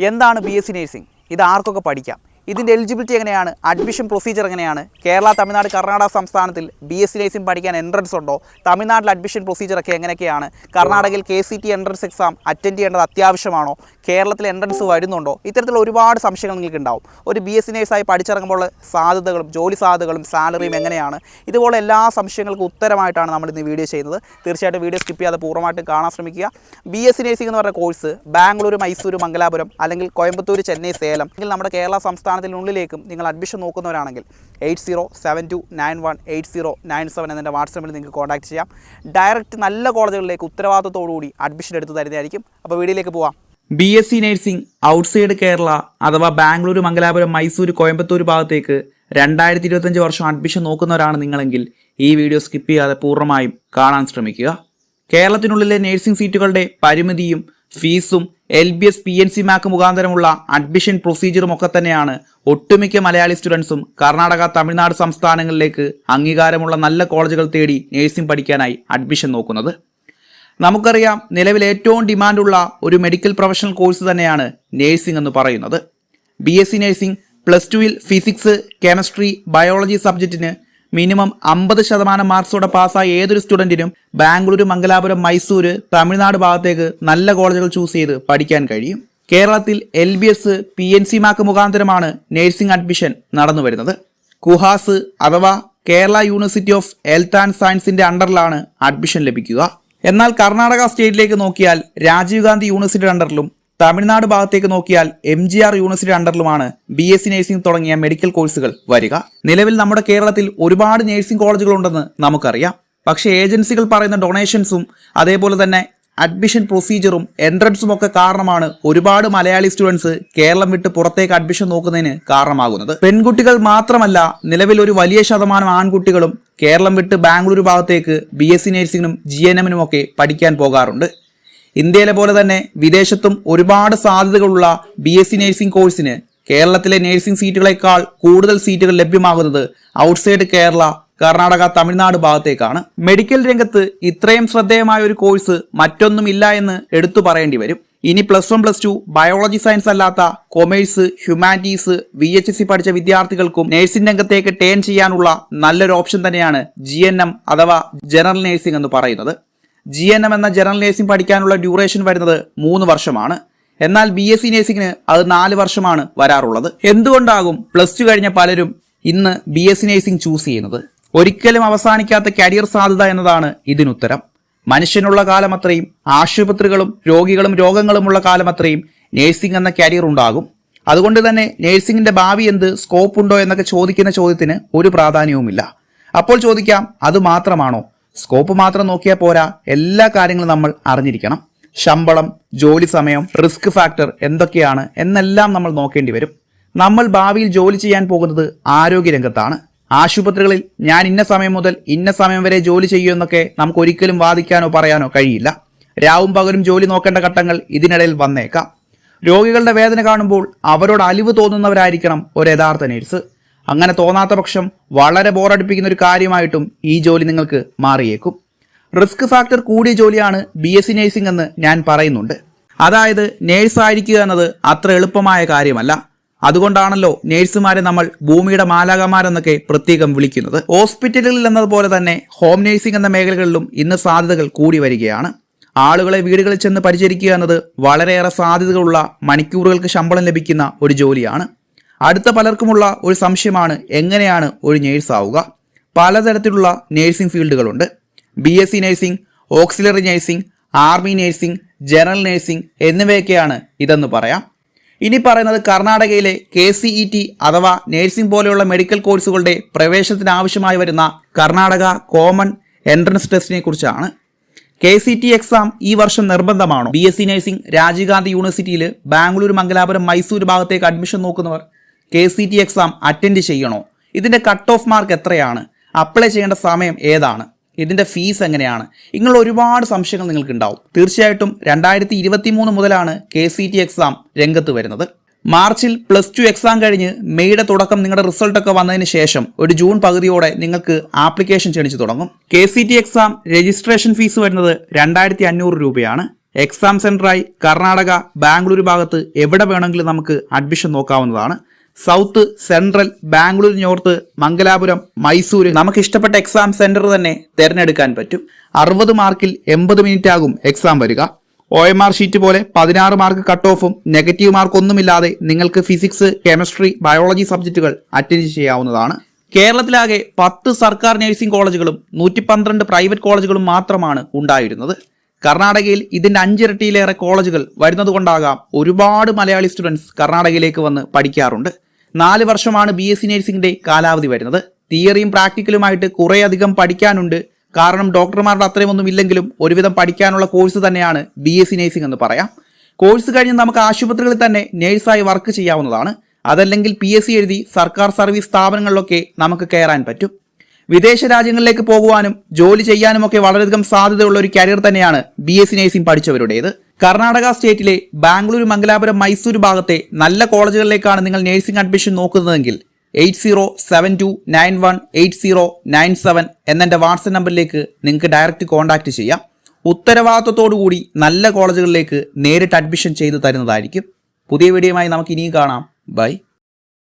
എന്താണ് B S C nursing ഇത് ആർക്കൊക്കെ പഠിക്കാം? ഇതിന്റെ എലിജിബിലിറ്റി എങ്ങനെയാണ്? അഡ്മിഷൻ പ്രൊസീജിയർ എങ്ങനെയാണ്? കേരള തമിഴ്നാട് കർണാടക സംസ്ഥാനത്തിൽ ബി എസ് സി നേഴ്സിംഗ് പഠിക്കാൻ എൻട്രൻസ് ഉണ്ടോ? തമിഴ്നാട്ടിൽ അഡ്മിഷൻ പ്രൊസീജിയർ ഒക്കെ എങ്ങനെയൊക്കെയാണ്? കർണാടകയിൽ K C T entrance exam attend ചെയ്യേണ്ടത് അത്യാവശ്യമാണോ? കേരളത്തിൽ എൻട്രൻസ് വരുന്നുണ്ടോ? ഇത്തരത്തിലുള്ള ഒരുപാട് സംശയങ്ങൾ നിങ്ങൾക്ക് ഉണ്ടാവും. ഒരു ബി എസ് സി നേഴ്സായി പഠിച്ചിറങ്ങുമ്പോൾ സാധ്യതകളും ജോലി സാധ്യതകളും സാലറിയും എങ്ങനെയാണ്? ഇതുപോലെ എല്ലാ സംശയങ്ങൾക്കും ഉത്തരമായിട്ടാണ് നമ്മൾ ഇന്ന് വീഡിയോ ചെയ്യുന്നത്. തീർച്ചയായിട്ടും വീഡിയോ സ്കിപ്പ് ചെയ്യാതെ പൂർണമായിട്ടും കാണാൻ ശ്രമിക്കുക. ബി എസ് സി നേഴ്സിംഗ് എന്ന് പറഞ്ഞ കോഴ്സ് ബാംഗ്ലൂർ മൈസൂർ മംഗലാപുരം അല്ലെങ്കിൽ കോയമ്പത്തൂർ ചെന്നൈ സേലം. അല്ലെങ്കിൽ നമ്മുടെ കേരള സംസ്ഥാനത്തിനുള്ളിലേക്കും നിങ്ങൾ admission നോക്കുന്നവരാണെങ്കിൽ eight zero seven two nine one eight zero nine seven എന്നതിന്റെ വാട്സാപ്പിൽ നിങ്ങൾക്ക് കോൺടാക്ട് ചെയ്യാം. ഡയറക്റ്റ് നല്ല കോളേജുകളിലേക്ക് ഉത്തരവാദിത്തത്തോടുകൂടി അഡ്മിഷൻ എടുത്ത് തരുന്നതായിരിക്കും. അപ്പോൾ വീഡിയോയിലേക്ക് പോവാം. B S C nursing outside Kerala അഥവാ ബാംഗ്ലൂർ മംഗലാപുരം മൈസൂർ കോയമ്പത്തൂർ ഭാഗത്തേക്ക് രണ്ടായിരത്തി ഇരുപത്തഞ്ച് വർഷം അഡ്മിഷൻ നോക്കുന്നവരാണ് നിങ്ങളെങ്കിൽ ഈ വീഡിയോ സ്കിപ്പ് ചെയ്യാതെ പൂർണമായും കാണാൻ ശ്രമിക്കുക. കേരളത്തിനുള്ളിലെ നഴ്സിംഗ് സീറ്റുകളുടെ പരിമിതിയും ഫീസും L B S P N C മാക്ക് മുഖാന്തരമുള്ള അഡ്മിഷൻ പ്രൊസീജിയറും ഒക്കെ തന്നെയാണ് ഒട്ടുമിക്ക മലയാളി സ്റ്റുഡൻസും കർണാടക തമിഴ്നാട് സംസ്ഥാനങ്ങളിലേക്ക് അംഗീകാരമുള്ള നല്ല കോളേജുകൾ തേടി നഴ്സിംഗ് പഠിക്കാനായി അഡ്മിഷൻ നോക്കുന്നത്. നമുക്കറിയാം നിലവിൽ ഏറ്റവും ഡിമാൻഡുള്ള ഒരു മെഡിക്കൽ പ്രൊഫഷണൽ കോഴ്സ് തന്നെയാണ് നഴ്സിംഗ് എന്ന് പറയുന്നത്. B S C nursing plus ടുവിൽ ഫിസിക്സ് കെമിസ്ട്രി ബയോളജി സബ്ജക്റ്റിന് മിനിമം അമ്പത് ശതമാനം മാർക്സോടെ പാസ്സായ ഏതൊരു സ്റ്റുഡന്റിനും ബാംഗ്ലൂർ മംഗലാപുരം മൈസൂർ തമിഴ്നാട് ഭാഗത്തേക്ക് നല്ല കോളേജുകൾ ചൂസ് ചെയ്ത് പഠിക്കാൻ കഴിയും. കേരളത്തിൽ L B S P N C mark മുഖാന്തരമാണ് nursing admission നടന്നു വരുന്നത്. കുഹാസ് അഥവാ Kerala university of health and സയൻസിന്റെ അണ്ടറിലാണ് അഡ്മിഷൻ ലഭിക്കുക. എന്നാൽ കർണാടക സ്റ്റേറ്റിലേക്ക് നോക്കിയാൽ രാജീവ് ഗാന്ധി യൂണിവേഴ്സിറ്റിയുടെ അണ്ടറിലും തമിഴ്നാട് ഭാഗത്തേക്ക് നോക്കിയാൽ എം ജി ആർ യൂണിവേഴ്സിറ്റി അണ്ടറിലുമാണ് ബി എസ് സി നഴ്സിംഗ് തുടങ്ങിയ മെഡിക്കൽ കോഴ്സുകൾ വരിക. നിലവിൽ നമ്മുടെ കേരളത്തിൽ ഒരുപാട് നഴ്സിംഗ് കോളേജുകൾ ഉണ്ടെന്ന് നമുക്കറിയാം. പക്ഷേ ഏജൻസികൾ പറയുന്ന ഡൊണേഷൻസും അതേപോലെ തന്നെ അഡ്മിഷൻ പ്രൊസീജിയറും എൻട്രൻസും ഒക്കെ കാരണമാണ് ഒരുപാട് മലയാളി സ്റ്റുഡൻസ് കേരളം വിട്ട് പുറത്തേക്ക് അഡ്മിഷൻ നോക്കുന്നതിന് കാരണമാകുന്നത്. പെൺകുട്ടികൾ മാത്രമല്ല നിലവിൽ ഒരു വലിയ ശതമാനം ആൺകുട്ടികളും കേരളം വിട്ട് ബാംഗ്ലൂർ ഭാഗത്തേക്ക് ബി എസ് സി നഴ്സിംഗിനും ജി എൻ എമ്മിനും ഒക്കെ പഠിക്കാൻ പോകാറുണ്ട്. ഇന്ത്യയിലെ പോലെ തന്നെ വിദേശത്തും ഒരുപാട് സാധ്യതകളുള്ള ബി എസ് സി നഴ്സിംഗ് കോഴ്സിന് കേരളത്തിലെ നഴ്സിംഗ് സീറ്റുകളെക്കാൾ കൂടുതൽ സീറ്റുകൾ ലഭ്യമാകുന്നത് ഔട്ട്സൈഡ് കേരള കർണാടക തമിഴ്നാട് ഭാഗത്തേക്കാണ്. മെഡിക്കൽ രംഗത്ത് ഇത്രയും ശ്രദ്ധേയമായ ഒരു കോഴ്സ് മറ്റൊന്നുമില്ല എന്ന് എടുത്തു പറയേണ്ടി വരും. ഇനി plus one plus two biology science അല്ലാത്ത commerce humanities V H S C പഠിച്ച വിദ്യാർത്ഥികൾക്കും നഴ്സിംഗ് രംഗത്തേക്ക് ടേൺ ചെയ്യാനുള്ള നല്ലൊരു ഓപ്ഷൻ തന്നെയാണ് ജി അഥവാ ജനറൽ നഴ്സിംഗ് എന്ന് പറയുന്നത്. ജി എൻ എം എന്ന ജനറൽ നേഴ്സിംഗ് പഠിക്കാനുള്ള ഡ്യൂറേഷൻ വരുന്നത് മൂന്ന് വർഷമാണ്. എന്നാൽ ബി എസ് സി നേഴ്സിംഗിന് അത് നാല് വർഷമാണ് വരാറുള്ളത്. എന്തുകൊണ്ടാകും പ്ലസ് ടു കഴിഞ്ഞ പലരും ഇന്ന് B S C nursing choose ചെയ്യുന്നത്? ഒരിക്കലും അവസാനിക്കാത്ത കരിയർ സാധ്യത എന്നതാണ് ഇതിനുത്തരം. മനുഷ്യനുള്ള കാലം അത്രയും ആശുപത്രികളും രോഗികളും രോഗങ്ങളുമുള്ള കാലം അത്രയും നേഴ്സിംഗ് എന്ന കരിയർ ഉണ്ടാകും. അതുകൊണ്ട് തന്നെ നേഴ്സിംഗിന്റെ ഭാവി എന്ത് സ്കോപ്പ് ഉണ്ടോ എന്നൊക്കെ ചോദിക്കുന്ന ചോദ്യത്തിന് ഒരു പ്രാധാന്യവുമില്ല. അപ്പോൾ ചോദിക്കാം അത് മാത്രമാണോ? സ്കോപ്പ് മാത്രം നോക്കിയാൽ പോരാ. എല്ലാ കാര്യങ്ങളും നമ്മൾ അറിഞ്ഞിരിക്കണം. ശമ്പളം ജോലി സമയം റിസ്ക് ഫാക്ടർ എന്തൊക്കെയാണ് എന്നെല്ലാം നമ്മൾ നോക്കേണ്ടി വരും. നമ്മൾ ഭാവിയിൽ ജോലി ചെയ്യാൻ പോകുന്നത് ആരോഗ്യരംഗത്താണ് ആശുപത്രികളിൽ ഞാൻ ഇന്ന സമയം മുതൽ ഇന്ന സമയം വരെ ജോലി ചെയ്യുമെന്നൊക്കെ നമുക്ക് ഒരിക്കലും വാദിക്കാനോ പറയാനോ കഴിയില്ല. രാവും പകലും ജോലി നോക്കേണ്ട ഘട്ടങ്ങൾ ഇതിനിടയിൽ വന്നേക്കാം. രോഗികളുടെ വേദന കാണുമ്പോൾ അവരോട് അലിവ് തോന്നുന്നവരായിരിക്കണം ഒരു യഥാർത്ഥ നേഴ്സ്. അങ്ങനെ തോന്നാത്ത പക്ഷം വളരെ ബോറടിപ്പിക്കുന്ന ഒരു കാര്യമായിട്ടും ഈ ജോലി നിങ്ങൾക്ക് മാറിയേക്കും. റിസ്ക് ഫാക്ടർ കൂടിയ ജോലിയാണ് ബി എസ് നഴ്സിംഗ് എന്ന് ഞാൻ പറയുന്നുണ്ട്. അതായത് നേഴ്സ് ആയിരിക്കുക എന്നത് അത്ര എളുപ്പമായ കാര്യമല്ല. അതുകൊണ്ടാണല്ലോ നേഴ്സുമാരെ നമ്മൾ ഭൂമിയുടെ മാലാകമാരെന്നൊക്കെ പ്രത്യേകം വിളിക്കുന്നത്. ഹോസ്പിറ്റലുകളിൽ എന്നതുപോലെ തന്നെ ഹോം നേഴ്സിംഗ് എന്ന മേഖലകളിലും ഇന്ന് സാധ്യതകൾ കൂടി വരികയാണ്. ആളുകളെ വീടുകളിൽ ചെന്ന് പരിചരിക്കുക എന്നത് വളരെയേറെ സാധ്യതകളുള്ള മണിക്കൂറുകൾക്ക് ശമ്പളം ലഭിക്കുന്ന ഒരു ജോലിയാണ്. അടുത്ത പലർക്കുമുള്ള ഒരു സംശയമാണ് എങ്ങനെയാണ് ഒരു നേഴ്സ് ആവുക? പലതരത്തിലുള്ള nursing ഫീൽഡുകളുണ്ട്. B S C nursing auxiliary nursing army nursing general nursing എന്നിവയൊക്കെയാണ് ഇതെന്ന് പറയാം. ഇനി പറയുന്നത് കർണാടകയിലെ കെ സി ഇ ടി അഥവാ നേഴ്സിംഗ് പോലെയുള്ള മെഡിക്കൽ കോഴ്സുകളുടെ പ്രവേശനത്തിന് ആവശ്യമായി വരുന്ന കർണാടക കോമൺ എൻട്രൻസ് ടെസ്റ്റിനെ കുറിച്ചാണ്. കെ സി ടി എക്സാം ഈ വർഷം നിർബന്ധമാണോ? B S C nursing Rajiv Gandhi യൂണിവേഴ്സിറ്റിയിൽ ബാംഗ്ലൂർ മംഗലാപുരം മൈസൂർ ഭാഗത്തേക്ക് admission നോക്കുന്നവർ K C T exam attend ചെയ്യണോ? ഇതിന്റെ കട്ട് ഓഫ് മാർക്ക് എത്രയാണ്? അപ്ലൈ ചെയ്യേണ്ട സമയം ഏതാണ്? ഇതിന്റെ ഫീസ് എങ്ങനെയാണ്? ഇങ്ങനെ ഒരുപാട് സംശയങ്ങൾ നിങ്ങൾക്ക് ഉണ്ടാവും തീർച്ചയായിട്ടും രണ്ടായിരത്തി ഇരുപത്തി മൂന്ന് മുതലാണ് കെ സി ടി എക്സാം രംഗത്ത് വരുന്നത്. മാർച്ചിൽ പ്ലസ് ടു എക്സാം കഴിഞ്ഞ് മെയ്യുടെ തുടക്കം നിങ്ങളുടെ റിസൾട്ടൊക്കെ വന്നതിന് ശേഷം ഒരു ജൂൺ പകുതിയോടെ നിങ്ങൾക്ക് ആപ്ലിക്കേഷൻ ക്ഷണിച്ചു തുടങ്ങും. K C T exam registration fees വരുന്നത് രണ്ടായിരത്തി അഞ്ഞൂറ് രൂപയാണ് എക്സാം സെന്ററായി കർണാടക ബാംഗ്ലൂർ ഭാഗത്ത് എവിടെ വേണമെങ്കിലും നമുക്ക് അഡ്മിഷൻ നോക്കാവുന്നതാണ്. South central Bangalore north Mangalapuram Mysore നമുക്ക് ഇഷ്ടപ്പെട്ട എക്സാം സെന്റർ തന്നെ തിരഞ്ഞെടുക്കാൻ പറ്റും. അറുപത് മാർക്കിൽ എൺപത് മിനിറ്റ് ആകും എക്സാം വരിക. ഒ എം ആർ ഷീറ്റ് പോലെ പതിനാറ് മാർക്ക് കട്ട് ഓഫും നെഗറ്റീവ് മാർക്ക് ഒന്നുമില്ലാതെ നിങ്ങൾക്ക് ഫിസിക്സ് കെമിസ്ട്രി ബയോളജി സബ്ജക്റ്റുകൾ അറ്റൻഡ് ചെയ്യാവുന്നതാണ്. കേരളത്തിലാകെ പത്ത് സർക്കാർ നഴ്സിംഗ് കോളേജുകളും നൂറ്റി പന്ത്രണ്ട് പ്രൈവറ്റ് കോളേജുകളും മാത്രമാണ് ഉണ്ടായിരുന്നത്. കർണാടകയിൽ ഇതിന്റെ അഞ്ചിരട്ടിയിലേറെ കോളേജുകൾ വരുന്നതുകൊണ്ടാകാം ഒരുപാട് മലയാളി സ്റ്റുഡൻസ് കർണാടകയിലേക്ക് വന്ന് പഠിക്കാറുണ്ട്. നാല് വർഷമാണ് ബി എസ് സി കാലാവധി വരുന്നത്. തിയറിയും പ്രാക്ടിക്കലുമായിട്ട് കുറേയധികം പഠിക്കാനുണ്ട്. കാരണം ഡോക്ടർമാരുടെ അത്രയൊന്നും ഇല്ലെങ്കിലും ഒരുവിധം പഠിക്കാനുള്ള കോഴ്സ് തന്നെയാണ് ബി എസ് സി നഴ്സിംഗ് എന്ന് പറയാം. കോഴ്സ് കഴിഞ്ഞ് നമുക്ക് ആശുപത്രികളിൽ തന്നെ നേഴ്സായി വർക്ക് ചെയ്യാവുന്നതാണ്. അതല്ലെങ്കിൽ പി എസ് സി എഴുതി സർക്കാർ സർവീസ് സ്ഥാപനങ്ങളിലൊക്കെ നമുക്ക് കയറാൻ പറ്റും. വിദേശ രാജ്യങ്ങളിലേക്ക് പോകുവാനും ജോലി ചെയ്യാനുമൊക്കെ വളരെയധികം സാധ്യതയുള്ള ഒരു കരിയർ തന്നെയാണ് ബി എസ് സി നഴ്സിംഗ് പഠിച്ചവരുടേത്. കർണാടക സ്റ്റേറ്റിലെ ബാംഗ്ലൂർ മംഗലാപുരം മൈസൂർ ഭാഗത്തെ നല്ല കോളേജുകളിലേക്കാണ് നിങ്ങൾ നഴ്സിംഗ് അഡ്മിഷൻ നോക്കുന്നതെങ്കിൽ eight zero seven two nine one eight zero nine seven എന്നെന്റെ WhatsApp നമ്പറിലേക്ക് നിങ്ങൾക്ക് ഡയറക്റ്റ് കോൺടാക്ട് ചെയ്യാം. ഉത്തരവാദിത്തത്തോടു കൂടി നല്ല കോളേജുകളിലേക്ക് നേരിട്ട് അഡ്മിഷൻ ചെയ്തു തരുന്നതായിരിക്കും. പുതിയ വീഡിയോയുമായി നമുക്ക് ഇനിയും കാണാം. ബൈ.